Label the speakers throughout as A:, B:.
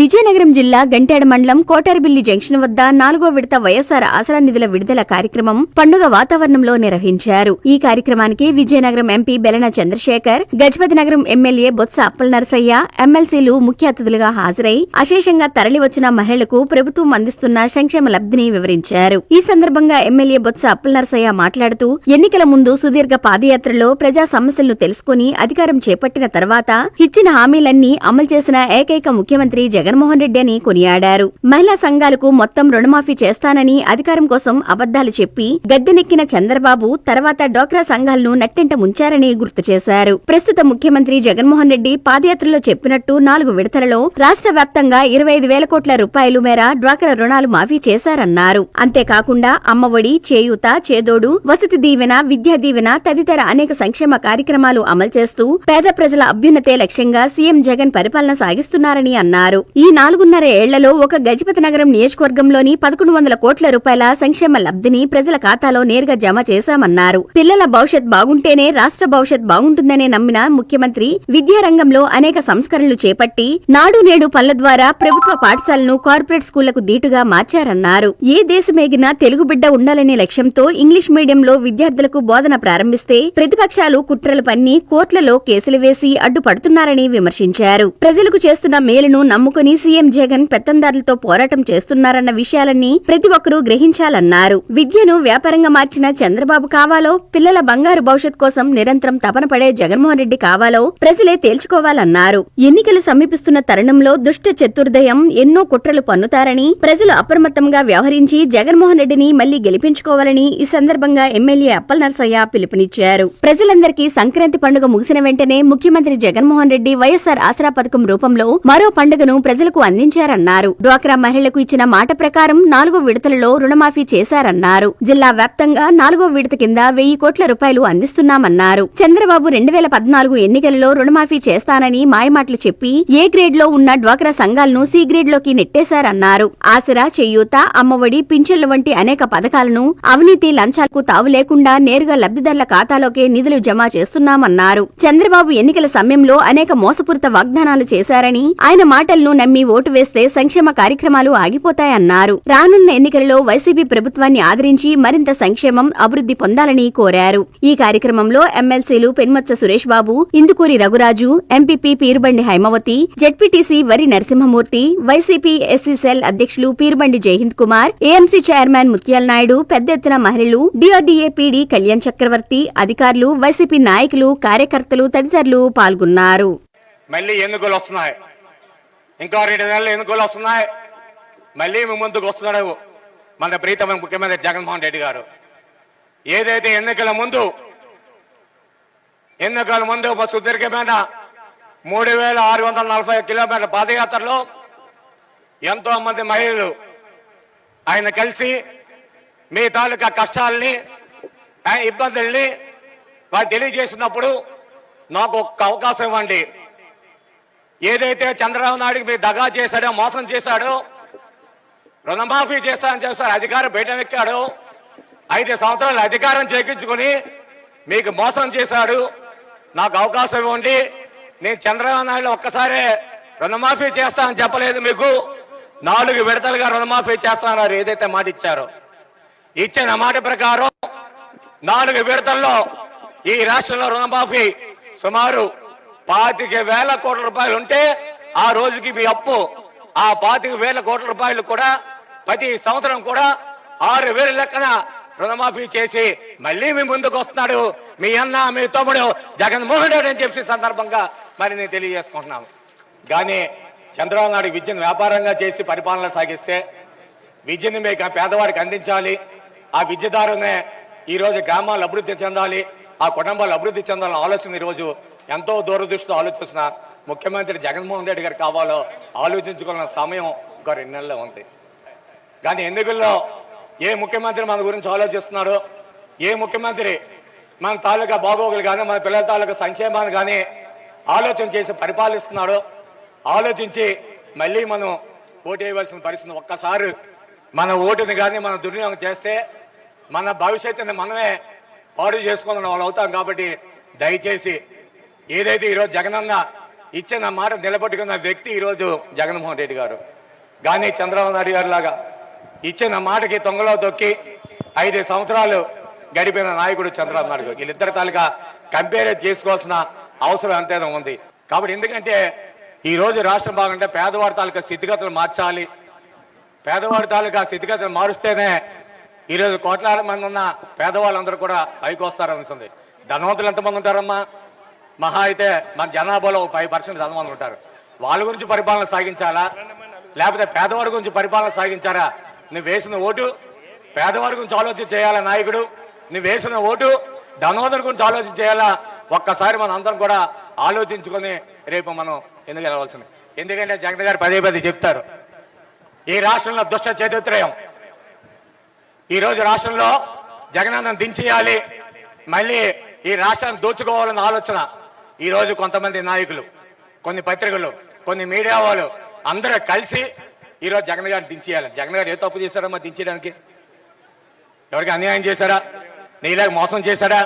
A: విజయనగరం జిల్లా గంటేడ మండలం కోటారిబిల్లి జంక్షన్ వద్ద నాలుగో విడత వైఎస్సార్ ఆసరా నిధుల విడుదల కార్యక్రమం పండుగ వాతావరణంలో నిర్వహించారు. ఈ కార్యక్రమానికి విజయనగరం ఎంపీ బెలన చంద్రశేఖర్ గజపతి నగరం ఎమ్మెల్యే బొత్స అప్పల నరసయ్య ఎమ్మెల్సీలు ముఖ్య అతిథులుగా హాజరై అశేషంగా తరలివచ్చిన మహిళలకు ప్రభుత్వం అందిస్తున్న సంక్షేమ లబ్ధిని వివరించారు. ఈ సందర్భంగా ఎమ్మెల్యే బొత్స అప్పల నరసయ్య మాట్లాడుతూ ఎన్నికల ముందు సుదీర్ఘ పాదయాత్రలో ప్రజా సమస్యలను తెలుసుకుని అధికారం చేపట్టిన తర్వాత ఇచ్చిన హామీలన్నీ అమలు చేసిన ఏకైక ముఖ్యమంత్రి జగన్ జగన్మోహన్ రెడ్డి అని కొనియాడారు. మహిళా సంఘాలకు మొత్తం రుణమాఫీ చేస్తానని అధికారం కోసం అబద్దాలు చెప్పి గద్దెనెక్కిన చంద్రబాబు తర్వాత డోక్రా సంఘాలను నట్టెంట ముంచారని గుర్తు చేశారు. ప్రస్తుత ముఖ్యమంత్రి జగన్మోహన్ రెడ్డి పాదయాత్రలో చెప్పినట్టు నాలుగు విడతలలో రాష్ట్ర వ్యాప్తంగా ఇరవై ఐదు వేల కోట్ల రూపాయలు మేర డ్వాక్రా రుణాలు మాఫీ చేశారన్నారు. అంతేకాకుండా అమ్మఒడి చేయూత చేదోడు వసతి దీవెన విద్యా దీవెన తదితర అనేక సంక్షేమ కార్యక్రమాలు అమలు చేస్తూ పేద ప్రజల అభ్యున్నతే లక్ష్యంగా సీఎం జగన్ పరిపాలన సాగిస్తున్నారని అన్నారు. ఈ ఈ నాలుగున్నర ఏళ్ళలో ఒక గజపతి నగరం నియోజకవర్గంలోని పదకొండు వందల కోట్ల రూపాయల సంక్షేమ లబ్ధిని ప్రజల ఖాతాలో నేరుగా జమ చేశామన్నారు. పిల్లల భవిష్యత్ బాగుంటేనే రాష్ట్ర భవిష్యత్ బాగుంటుందనే నమ్మిన ముఖ్యమంత్రి విద్యారంగంలో అనేక సంస్కరణలు చేపట్టి నాడు నేడు పనుల ద్వారా ప్రభుత్వ పాఠశాలను కార్పొరేట్ స్కూళ్ళకు దీటుగా మార్చారన్నారు. ఏ దేశమేగినా తెలుగు బిడ్డ ఉండాలనే లక్ష్యంతో ఇంగ్లీష్ మీడియంలో విద్యార్థులకు బోధన ప్రారంభిస్తే ప్రతిపక్షాలు కుట్రలు పన్ని కోర్టులలో కేసులు వేసి అడ్డుపడుతున్నారని విమర్శించారు. ప్రజలకు చేస్తున్న మేలును నమ్ముకుని సీఎం జగన్ పెత్తందారులతో పోరాటం చేస్తున్నారన్న విషయాలన్నీ ప్రతి ఒక్కరూ గ్రహించాలన్నారు. విద్యను వ్యాపారంగా మార్చిన చంద్రబాబు కావాలో పిల్లల బంగారు భవిష్యత్ కోసం నిరంతరం తపన పడే జగన్మోహన్ రెడ్డి కావాలో ప్రజలే తేల్చుకోవాలన్నారు. ఎన్నికలు సమీపిస్తున్న తరుణంలో దుష్ట చతుర్దయం ఎన్నో కుట్రలు పన్నుతారని ప్రజలు అప్రమత్తంగా వ్యవహరించి జగన్మోహన్ రెడ్డిని మళ్ళీ గెలిపించుకోవాలని ఈ సందర్భంగా ఎమ్మెల్యే అప్పల నరసయ్య పిలుపునిచ్చారు. ప్రజలందరికీ సంక్రాంతి పండుగ ముగిసిన వెంటనే ముఖ్యమంత్రి జగన్మోహన్ రెడ్డి వైఎస్సార్ ఆసరా పథకం రూపంలో మరో పండుగను ప్రజలకు అందించారన్నారు. డ్వాక్రా మహిళలకు ఇచ్చిన మాట ప్రకారం నాలుగో విడతలలో రుణమాఫీ చేశారన్నారు. జిల్లా వ్యాప్తంగా నాలుగో విడత కింద వెయ్యి కోట్ల రూపాయలు అందిస్తున్నామన్నారు. చంద్రబాబు రెండు వేల పద్నాలుగు ఎన్నికలలో రుణమాఫీ చేస్తానని మాయమాటలు చెప్పి ఏ గ్రేడ్లో ఉన్న డ్వాక్రా సంఘాలను సి గ్రేడ్లోకి నెట్టేశారన్నారు. ఆసరా చేయూత అమ్మఒడి పింఛన్లు వంటి అనేక పథకాలను అవినీతి లంచాలకు తావు లేకుండా నేరుగా లబ్ధిదారుల ఖాతాలోకే నిధులు జమ చేస్తున్నామన్నారు. చంద్రబాబు ఎన్నికల సమయంలో అనేక మోసపూరిత వాగ్దానాలు చేశారని ఆయన మాటలను నమ్మి ఓటు వేస్తే సంక్షేమ కార్యక్రమాలు ఆగిపోతాయన్నారు. రానున్న ఎన్నికలలో వైసీపీ ప్రభుత్వాన్ని ఆదరించి మరింత సంక్షేమం అభివృద్ధి పొందాలని కోరారు. ఈ కార్యక్రమంలో ఎమ్మెల్సీలు Penmatsa Suresh Babu Indukuri Raghuraju MPP Peerubandi Haimavathi ZPTC Vari Narasimhamurthy YCP SC cell అధ్యక్షులు పీరుబండి జయహింద్ కుమార్ ఏఎంసీ చైర్మన్ ముత్యాల నాయుడు పెద్ద ఎత్తున మహిళలు డిఆర్డీఏ పీడీ కళ్యాణ్ చక్రవర్తి అధికారులు వైసీపీ నాయకులు కార్యకర్తలు తదితరులు పాల్గొన్నారు.
B: మళ్ళీ ఎన్నికలు వస్తున్నాయి. ఇంకో రెండు నెలలు ఎన్నికలు వస్తున్నాయి? మళ్ళీ మీ ముందుకు వస్తున్నాడు మన ప్రీతమ ముఖ్యమంత్రి జగన్మోహన్ రెడ్డి గారు. ఏదైతే ఎన్నికల ముందు ఎన్నికల ముందు ఒక సుదీర్ఘమైన మూడు వేల ఆరు వందల నలభై కిలోమీటర్ల పాదయాత్రలో ఎంతోమంది మహిళలు ఆయన కలిసి మీ తాలూకా కష్టాలని ఇబ్బందుల్ని వారు తెలియజేసినప్పుడు నాకు ఒక్క అవకాశం ఇవ్వండి. ఏదైతే చంద్రబాబు నాయుడుకి మీరు దగా చేశాడో మోసం చేశాడో రుణమాఫీ చేస్తానని చేస్తాడు అధికారం బయటనెక్కాడు ఐదు సంవత్సరాలు అధికారం చేకించుకుని మీకు మోసం చేశాడు. నాకు అవకాశం ఇవ్వండి. నేను చంద్రబాబు నాయుడు ఒక్కసారే రుణమాఫీ చేస్తానని చెప్పలేదు మీకు. నాలుగు విడతలుగా రుణమాఫీ చేస్తానన్నారు ఏదైతే మాట ఇచ్చారో. ఇచ్చిన మాట ప్రకారం నాలుగు విడతల్లో ఈ రాష్ట్రంలో రుణమాఫీ సుమారు పాతిక వేల కోట్ల రూపాయలు ఉంటే ఆ రోజుకి మీ అప్పు. ఆ పాతిక వేల కోట్ల రూపాయలు కూడా ప్రతి సంవత్సరం కూడా ఆరు వేల లెక్కన రుణమాఫీ చేసి మళ్ళీ మీ ముందుకు వస్తున్నాడు. మీ అన్న మీ తమ్ముడు జగన్మోహన్ రెడ్డి అని చెప్పి సందర్భంగా మరి నేను తెలియజేసుకుంటున్నాను. కానీ చంద్రబాబు నాయుడు విద్యను వ్యాపారంగా చేసి పరిపాలన సాగిస్తే విద్యను మీకు ఆ పేదవాడికి అందించాలి. ఆ విద్య ద్వారానే ఈరోజు గ్రామాలు అభివృద్ధి చెందాలి. ఆ కుటుంబాలు అభివృద్ధి చెందాలని ఆలోచన ఈరోజు ఎంతో దూరదృష్టితో ఆలోచిస్తున్న ముఖ్యమంత్రి జగన్మోహన్ రెడ్డి గారు కావాలో ఆలోచించుకున్న సమయం ఒక రెండు నెలల్లో ఉంది. కానీ ఎన్నికల్లో ఏ ముఖ్యమంత్రి మన గురించి ఆలోచిస్తున్నాడో ఏ ముఖ్యమంత్రి మన తాలూకా బాగోగులు కానీ మన పిల్లల తాలూకా సంక్షేమాన్ని కానీ ఆలోచన చేసి పరిపాలిస్తున్నాడో ఆలోచించి మళ్ళీ మనం ఓటు వేయవలసిన పరిస్థితి ఒక్కసారి మన ఓటుని కానీ మనం దుర్వినియోగం చేస్తే మన భవిష్యత్తుని మనమే పాడు చేసుకున్న వాళ్ళు అవుతాం కాబట్టి దయచేసి ఏదైతే ఈరోజు జగనన్న ఇచ్చిన మాట నిలబెట్టుకున్న వ్యక్తి ఈరోజు జగన్మోహన్ రెడ్డి గారు. కానీ చంద్రబాబు నాయుడు గారు లాగా ఇచ్చిన మాటకి తొంగలో తొక్కి ఐదు సంవత్సరాలు గడిపిన నాయకుడు చంద్రబాబు నాయుడు గారు. వీళ్ళిద్దరి తాలూకా కంపేర్ చేసుకోవాల్సిన అవసరం ఎంతైనా ఉంది. కాబట్టి ఎందుకంటే ఈరోజు రాష్ట్రం బాగుంటే పేదవాడి తాలూకా స్థితిగతులు మార్చాలి. పేదవాడి తాలూకా స్థితిగతులు మారుస్తేనే ఈరోజు కోట్లాది మంది ఉన్న పేదవాళ్ళందరూ కూడా పైకి వస్తారనిస్తుంది ధనవంతులు ఎంతమంది ఉంటారమ్మా? మహా అయితే మన జనాభాలో ఫైవ్ పర్సెంట్ ధనవంతులు ఉంటారు. వాళ్ళ గురించి పరిపాలన సాగించాలా? లేకపోతే పేదవాడి గురించి పరిపాలన సాగించారా? నువ్వు వేసిన ఓటు పేదవాడి గురించి ఆలోచన చేయాలా నాయకుడు? నువ్వు వేసిన ఓటు ధనవంతుడి గురించి ఆలోచన చేయాలా? ఒక్కసారి మనం అందరం కూడా ఆలోచించుకొని రేపు మనం ఎందుకు వెళ్ళవలసింది ఎందుకంటే జగన్ గారు పదే పదే చెప్తారు ఈ రాష్ట్రంలో దుష్ట చతుత్రయం ఈరోజు రాష్ట్రంలో జగనన్నం దించేయాలి. మళ్ళీ ఈ రాష్ట్రాన్ని దోచుకోవాలన్న ఆలోచన. ఈ రోజు కొంతమంది నాయకులు కొన్ని పత్రికలు కొన్ని మీడియా వాళ్ళు అందరూ కలిసి ఈరోజు జగన్ గారిని దించేయాలి. జగన్ గారు ఏ తప్పు చేశారమ్మా దించేయడానికి? ఎవరికి అన్యాయం చేశారా? నీలాగా మోసం చేశారా?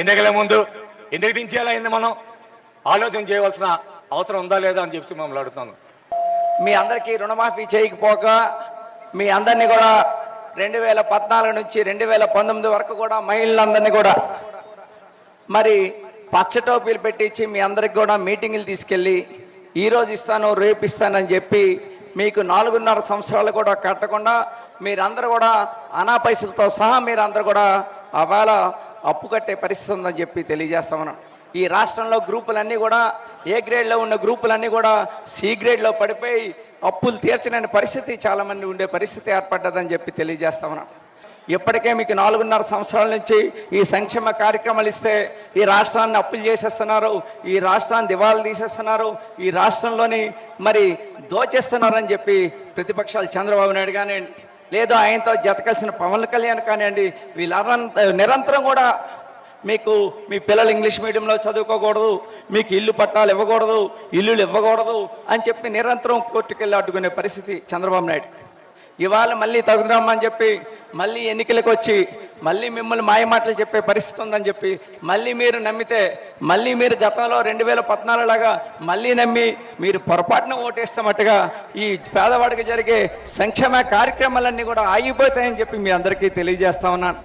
B: ఎన్నికల ముందు? ఎందుకు దించేయాలా ఏంది మనం? ఆలోచన చేయవలసిన అవసరం ఉందా లేదా అని చెప్పి మమ్మల్ని అడుగుతాను
C: మీ అందరికీ రుణమాఫీ చేయకపోక మీ అందరినీ కూడా రెండు వేల పద్నాలుగు నుంచి రెండు వేల పంతొమ్మిది వరకు కూడా మహిళలందరినీ కూడా. మరి పచ్చ టోపీలు పెట్టించి మీ అందరికి కూడా మీటింగులు తీసుకెళ్ళి ఈ రోజు ఇస్తాను రేపు ఇస్తానని చెప్పి మీకు నాలుగున్నర సంవత్సరాలు కూడా కట్టకుండా మీరందరూ కూడా అనా పైసలతో సహా మీరందరూ కూడా అవేళ అప్పు కట్టే పరిస్థితి ఉందని చెప్పి తెలియజేస్తామన్నాను ఈ రాష్ట్రంలో గ్రూపులన్నీ కూడా ఏ గ్రేడ్లో ఉన్న గ్రూపులన్నీ కూడా సి గ్రేడ్లో పడిపోయి అప్పులు తీర్చలేని పరిస్థితి చాలామంది ఉండే పరిస్థితి ఏర్పడ్డదని చెప్పి తెలియజేస్తామన్నాను ఇప్పటికే మీకు నాలుగున్నర సంవత్సరాల నుంచి ఈ సంక్షేమ కార్యక్రమాలు ఇస్తే ఈ రాష్ట్రాన్ని అప్పులు చేసేస్తున్నారు ఈ రాష్ట్రాన్ని దివాళా తీసేస్తున్నారు ఈ రాష్ట్రంలోని మరి దోచేస్తున్నారని చెప్పి ప్రతిపక్షాలు చంద్రబాబు నాయుడు కానివ్వండి లేదా ఆయనతో జతకలిసిన పవన్ కళ్యాణ్ కానివ్వండి వీళ్ళ నిరంతరం కూడా మీకు మీ పిల్లలు ఇంగ్లీష్ మీడియంలో చదువుకోకూడదు మీకు ఇల్లు పట్టాలు ఇవ్వకూడదు ఇల్లులు ఇవ్వకూడదు అని చెప్పి నిరంతరం కోర్టుకెళ్ళి అడ్డుకునే పరిస్థితి చంద్రబాబు నాయుడు. ఇవాళ మళ్ళీ తగుదామని చెప్పి మళ్ళీ ఎన్నికలకు వచ్చి మళ్ళీ మిమ్మల్ని మాయమాటలు చెప్పే పరిస్థితి ఉందని చెప్పి మళ్ళీ మీరు నమ్మితే మళ్ళీ మీరు గతంలో రెండు వేల పద్నాలుగులాగా మళ్ళీ నమ్మి మీరు పొరపాటున ఓటేస్తామట్టుగా ఈ పేదవాడికి జరిగే సంక్షేమ కార్యక్రమాలన్నీ కూడా ఆగిపోతాయని చెప్పి మీ అందరికీ తెలియజేస్తా ఉన్నాను.